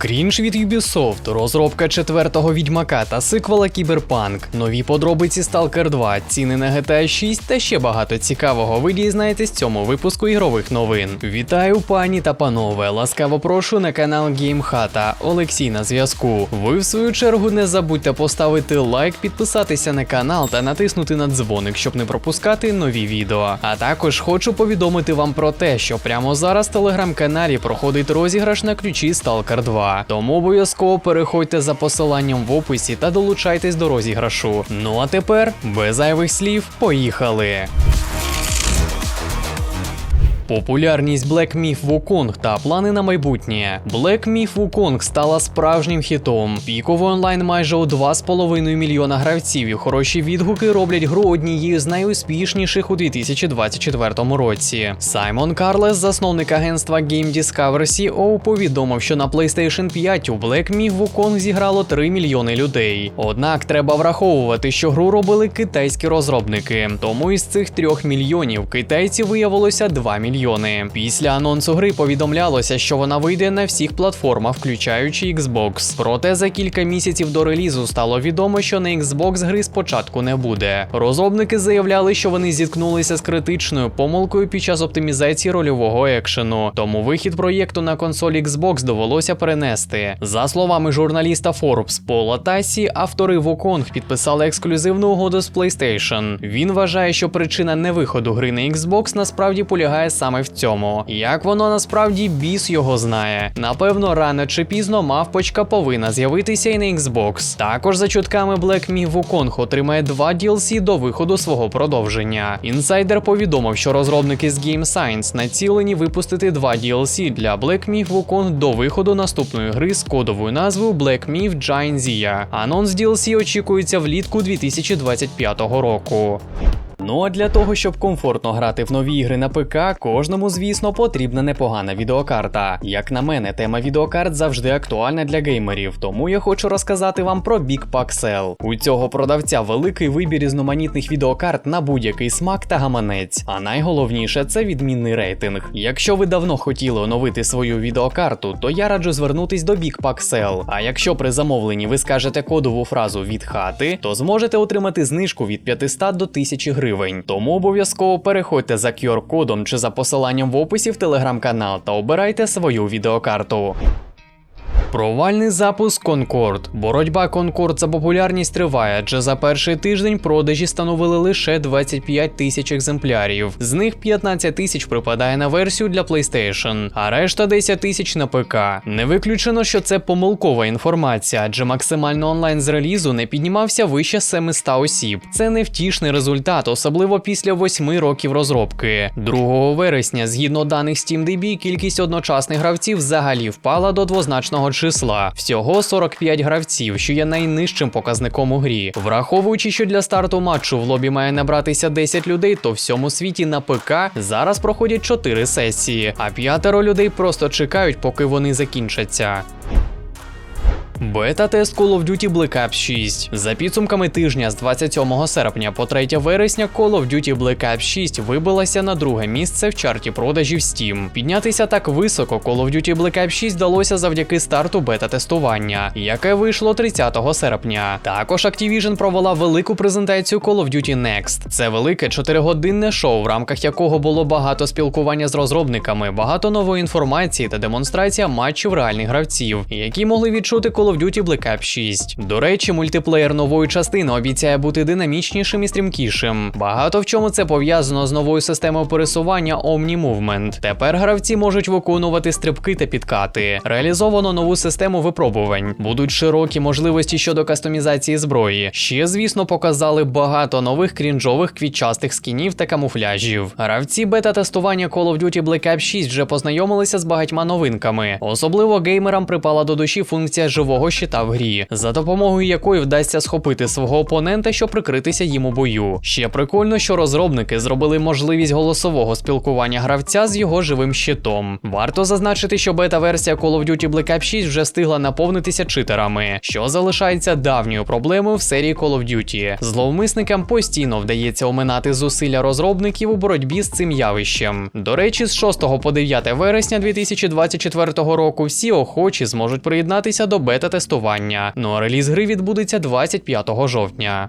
Крінж від Ubisoft, розробка четвертого відьмака та сиквела Кіберпанк, нові подробиці Stalker 2, ціни на GTA 6 та ще багато цікавого ви дізнаєтесь в цьому випуску ігрових новин. Вітаю, пані та панове! Ласкаво прошу на канал GameHata. Олексій на зв'язку. Ви в свою чергу не забудьте поставити лайк, підписатися на канал та натиснути на дзвоник, щоб не пропускати нові відео. А також хочу повідомити вам про те, що прямо зараз в телеграм-каналі проходить розіграш на ключі Stalker 2. Тому обов'язково переходьте за посиланням в описі та долучайтесь до розіграшу. Ну а тепер, без зайвих слів, поїхали! Популярність Black Myth Wukong та плани на майбутнє. Black Myth Wukong стала справжнім хітом. Піковий онлайн майже у 2,5 мільйона гравців і хороші відгуки роблять гру однією з найуспішніших у 2024 році. Саймон Карлес, засновник агентства Game Discover CEO, повідомив, що на PlayStation 5 у Black Myth Wukong зіграло 3 мільйони людей. Однак треба враховувати, що гру робили китайські розробники. Тому із цих 3 мільйонів китайців виявилося 2 мільйони. Після анонсу гри повідомлялося, що вона вийде на всіх платформах, включаючи Xbox. Проте за кілька місяців до релізу стало відомо, що на Xbox гри спочатку не буде. Розробники заявляли, що вони зіткнулися з критичною помилкою під час оптимізації рольового екшену, тому вихід проєкту на консолі Xbox довелося перенести. За словами журналіста Forbes Пола Тасі, автори Wukong підписали ексклюзивну угоду з PlayStation. Він вважає, що причина невиходу гри на Xbox насправді полягає саме в цьому. Як воно насправді біс його знає. Напевно, рано чи пізно мавпочка повинна з'явитися і на Xbox. Також за чутками Black Myth Wukong отримає два DLC до виходу свого продовження. Інсайдер повідомив, що розробники з Game Science націлені випустити два DLC для Black Myth Wukong до виходу наступної гри з кодовою назвою Black Myth Giant Zia. Анонс DLC очікується влітку 2025 року. Ну а для того, щоб комфортно грати в нові ігри на ПК, кожному, звісно, потрібна непогана відеокарта. Як на мене, тема відеокарт завжди актуальна для геймерів, тому я хочу розказати вам про Big Paxel. У цього продавця великий вибір різноманітних відеокарт на будь-який смак та гаманець. А найголовніше це відмінний рейтинг. Якщо ви давно хотіли оновити свою відеокарту, то я раджу звернутись до Big Paxel. А якщо при замовленні ви скажете кодову фразу від хати, то зможете отримати знижку від 500 до 1000 гривень гривень. Тому обов'язково переходьте за QR-кодом чи за посиланням в описі в телеграм-канал та обирайте свою відеокарту. Провальний запуск Concord. Боротьба Concord за популярність триває, адже за перший тиждень продажі становили лише 25 тисяч екземплярів. З них 15 тисяч припадає на версію для PlayStation, а решта 10 тисяч на ПК. Не виключено, що це помилкова інформація, адже максимально онлайн з релізу не піднімався вище 700 осіб. Це невтішний результат, особливо після 8 років розробки. 2 вересня, згідно даних SteamDB, кількість одночасних гравців взагалі впала до двозначного числа всього 45 гравців, що є найнижчим показником у грі. Враховуючи, що для старту матчу в лобі має набратися 10 людей, то в всьому світі на ПК зараз проходять 4 сесії, а п'ятеро людей просто чекають, поки вони закінчаться. Бета-тест Call of Duty Black Ops 6. За підсумками тижня з 27 серпня по 3 вересня Call of Duty Black Ops 6 вибилася на друге місце в чарті продажів Steam. Піднятися так високо Call of Duty Black Ops 6 вдалося завдяки старту бета-тестування, яке вийшло 30 серпня. Також Activision провела велику презентацію Call of Duty Next. Це велике 4-годинне шоу, в рамках якого було багато спілкування з розробниками, багато нової інформації та демонстрація матчів реальних гравців, які могли відчути Call of Duty Black Ops 6. До речі, мультиплеєр нової частини обіцяє бути динамічнішим і стрімкішим. Багато в чому це пов'язано з новою системою пересування Omni Movement. Тепер гравці можуть виконувати стрибки та підкати. Реалізовано нову систему випробувань. Будуть широкі можливості щодо кастомізації зброї. Ще, звісно, показали багато нових крінжових квітчастих скінів та камуфляжів. Гравці бета-тестування Call of Duty Black Ops 6 вже познайомилися з багатьма новинками. Особливо геймерам припала до душі функція живого свого щита в грі, за допомогою якої вдасться схопити свого опонента, щоб прикритися їм у бою. Ще прикольно, що розробники зробили можливість голосового спілкування гравця з його живим щитом. Варто зазначити, що бета-версія Call of Duty Black Ops 6 вже встигла наповнитися читерами, що залишається давньою проблемою в серії Call of Duty. Зловмисникам постійно вдається оминати зусилля розробників у боротьбі з цим явищем. До речі, з 6 по 9 вересня 2024 року всі охочі зможуть приєднатися до бета-тестування. Ну а реліз гри відбудеться 25 жовтня.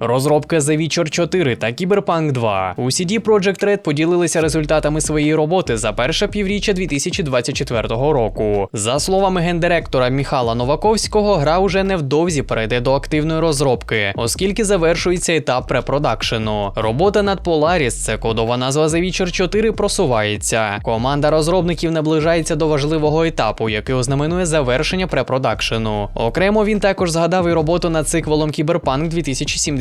Розробка The Witcher 4 та Cyberpunk 2. У CD Projekt Red поділилися результатами своєї роботи за перше півріччя 2024 року. За словами гендиректора Міхала Новаковського, гра уже невдовзі перейде до активної розробки, оскільки завершується етап препродакшену. Робота над Polaris, це кодова назва The Witcher 4, просувається. Команда розробників наближається до важливого етапу, який ознаменує завершення препродакшену. Окремо він також згадав і роботу над циквелом Cyberpunk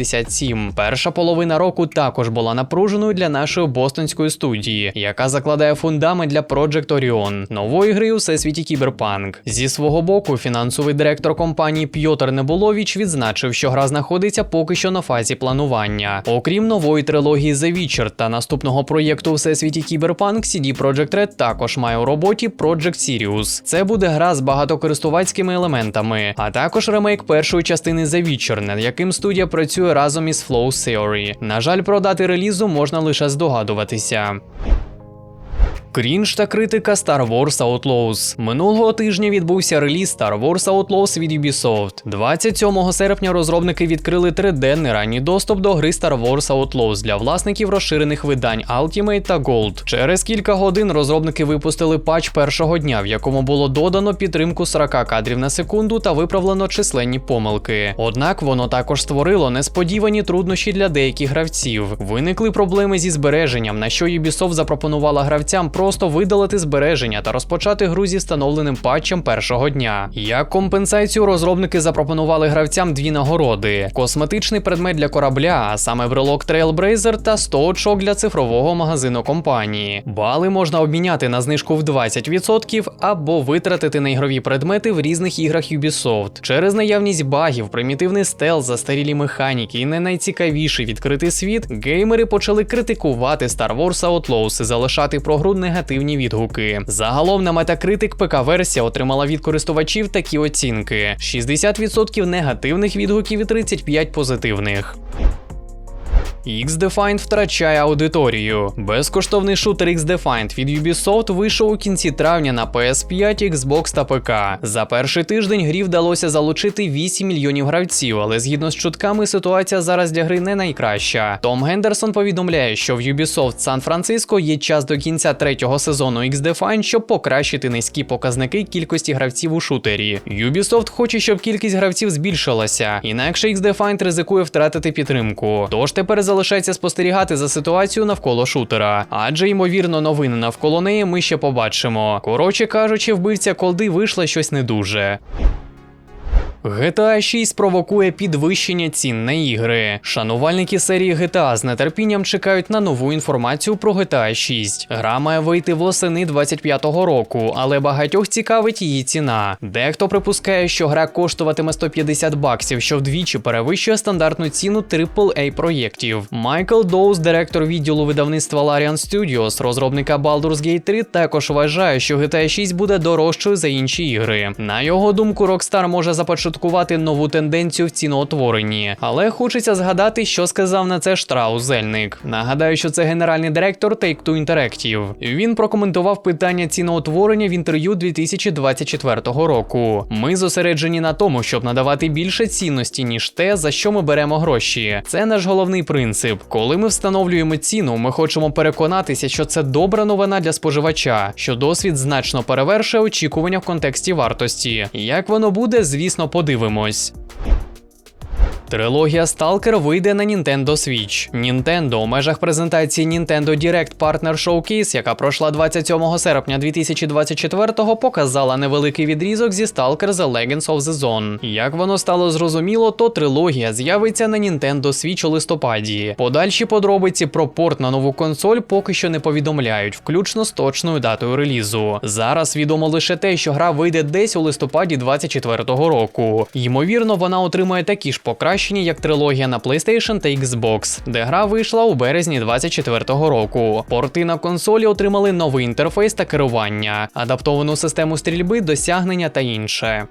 2077. Перша половина року також була напруженою для нашої бостонської студії, яка закладає фундамент для Project Orion, нової гри у всесвіті Кіберпанк. Зі свого боку, фінансовий директор компанії Пьотр Небулович відзначив, що гра знаходиться поки що на фазі планування. Окрім нової трилогії The Witcher та наступного проєкту у всесвіті Кіберпанк, CD Projekt Red також має у роботі Project Sirius. Це буде гра з багатокористувацькими елементами, а також ремейк першої частини The Witcher, над яким студія працює разом із Flow Theory. На жаль, про дати релізу можна лише здогадуватися. Крінж та критика Star Wars Outlaws. Минулого тижня відбувся реліз Star Wars Outlaws від Ubisoft. 27 серпня розробники відкрили триденний ранній доступ до гри Star Wars Outlaws для власників розширених видань Ultimate та Gold. Через кілька годин розробники випустили патч першого дня, в якому було додано підтримку 40 кадрів на секунду та виправлено численні помилки. Однак воно також створило несподівані труднощі для деяких гравців. Виникли проблеми зі збереженням, на що Ubisoft запропонувала гравцям просто видалити збереження та розпочати гру зі встановленим патчем першого дня. Як компенсацію розробники запропонували гравцям дві нагороди: косметичний предмет для корабля, а саме брелок Trailblazer та 100 очок для цифрового магазину компанії. Бали можна обміняти на знижку в 20% або витратити на ігрові предмети в різних іграх Ubisoft. Через наявність багів, примітивний стел, застарілі механіки і не найцікавіший відкритий світ, геймери почали критикувати Star Wars Outlaws і залишати про гру негативні відгуки. Загалом на Metacritic ПК-версія отримала від користувачів такі оцінки: 60% негативних відгуків і 35 позитивних. X-Defined втрачає аудиторію. Безкоштовний шутер X-Defined від Ubisoft вийшов у кінці травня на PS5, Xbox та ПК. За перший тиждень грі вдалося залучити 8 мільйонів гравців, але згідно з чутками, ситуація зараз для гри не найкраща. Том Гендерсон повідомляє, що в Ubisoft Сан-Франциско є час до кінця третього сезону X-Defined, щоб покращити низькі показники кількості гравців у шутері. Ubisoft хоче, щоб кількість гравців збільшилася, інакше X-Defined ризикує втратити підтримку. Тож тепер залишається спостерігати за ситуацією навколо шутера, адже ймовірно новини навколо неї ми ще побачимо. Коротше кажучи, вбивця колди вийшла щось не дуже. GTA 6 провокує підвищення цін на ігри. Шанувальники серії GTA з нетерпінням чекають на нову інформацію про GTA 6. Гра має вийти восени 25-го року, але багатьох цікавить її ціна. Дехто припускає, що гра коштуватиме 150 баксів, що вдвічі перевищує стандартну ціну AAA проєктів. Майкл Доус, директор відділу видавництва Larian Studios, розробника Baldur's Gate 3, також вважає, що GTA 6 буде дорожчою за інші ігри. На його думку, Rockstar може започаткувати нову тенденцію в ціноутворенні, але хочеться згадати, що сказав на це Штраус Зельник. Нагадаю, що це генеральний директор Take-Two Interactive. Він прокоментував питання ціноутворення в інтерв'ю 2024 року. Ми зосереджені на тому, щоб надавати більше цінності, ніж те, за що ми беремо гроші. Це наш головний принцип. Коли ми встановлюємо ціну, ми хочемо переконатися, що це добра новина для споживача, що досвід значно перевершує очікування в контексті вартості. Як воно буде, звісно, подивимось. Трилогія Stalker вийде на Nintendo Switch. Nintendo у межах презентації Nintendo Direct Partner Showcase, яка пройшла 27 серпня 2024-го, показала невеликий відрізок зі Stalker The Legends of the Zone. Як воно стало зрозуміло, то трилогія з'явиться на Nintendo Switch у листопаді. Подальші подробиці про порт на нову консоль поки що не повідомляють, включно з точною датою релізу. Зараз відомо лише те, що гра вийде десь у листопаді 24-го року. Ймовірно, вона отримає такі ж покращення, як трилогія на PlayStation та Xbox, де гра вийшла у березні 24-го року. Порти на консолі отримали новий інтерфейс та керування, адаптовану систему стрільби, досягнення та інше.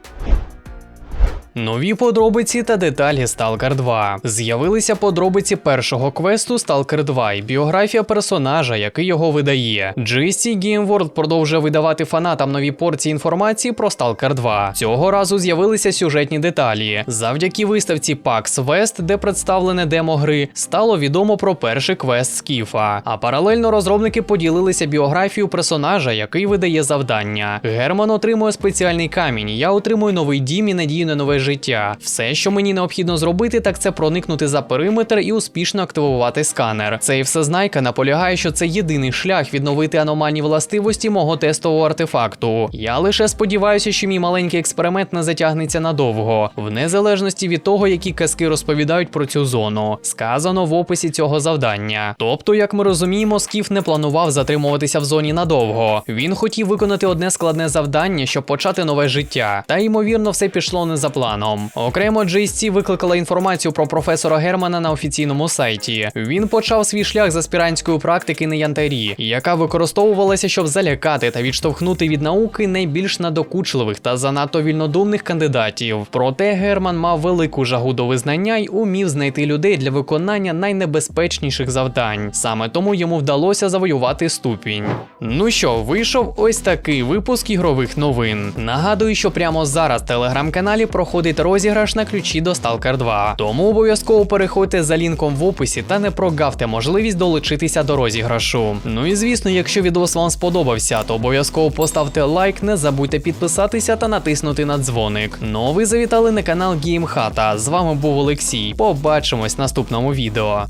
Нові подробиці та деталі Stalker 2. З'явилися подробиці першого квесту Stalker 2 і біографія персонажа, який його видає. GSC Game World продовжує видавати фанатам нові порції інформації про Stalker 2. Цього разу з'явилися сюжетні деталі. Завдяки виставці PAX West, де представлене демо гри, стало відомо про перший квест Скіфа. А паралельно розробники поділилися біографією персонажа, який видає завдання. Герман отримує спеціальний камінь. Я отримую новий дім і надію на нове життя. Все, що мені необхідно зробити, так це проникнути за периметр і успішно активувати сканер. Цей всезнайка наполягає, що це єдиний шлях відновити аномальні властивості мого тестового артефакту. Я лише сподіваюся, що мій маленький експеримент не затягнеться надовго, в незалежності від того, які казки розповідають про цю зону. Сказано в описі цього завдання. Тобто, як ми розуміємо, Скіф не планував затримуватися в зоні надовго. Він хотів виконати одне складне завдання, щоб почати нове життя. Та ймовірно, все пішло не за планом. Окремо GSC викликала інформацію про професора Германа на офіційному сайті. Він почав свій шлях з аспірантської практики на янтарі, яка використовувалася, щоб залякати та відштовхнути від науки найбільш надокучливих та занадто вільнодумних кандидатів. Проте Герман мав велику жагу до визнання й умів знайти людей для виконання найнебезпечніших завдань. Саме тому йому вдалося завоювати ступінь. Ну що, вийшов ось такий випуск ігрових новин. Нагадую, що прямо зараз в телеграм-каналі проходить розіграш на ключі до Stalker 2. Тому обов'язково переходьте за лінком в описі та не прогавте можливість долучитися до розіграшу. Ну і звісно, якщо відос вам сподобався, то обов'язково поставте лайк, не забудьте підписатися та натиснути на дзвоник. Ну а ви завітали на канал GameHata. З вами був Олексій. Побачимось в наступному відео.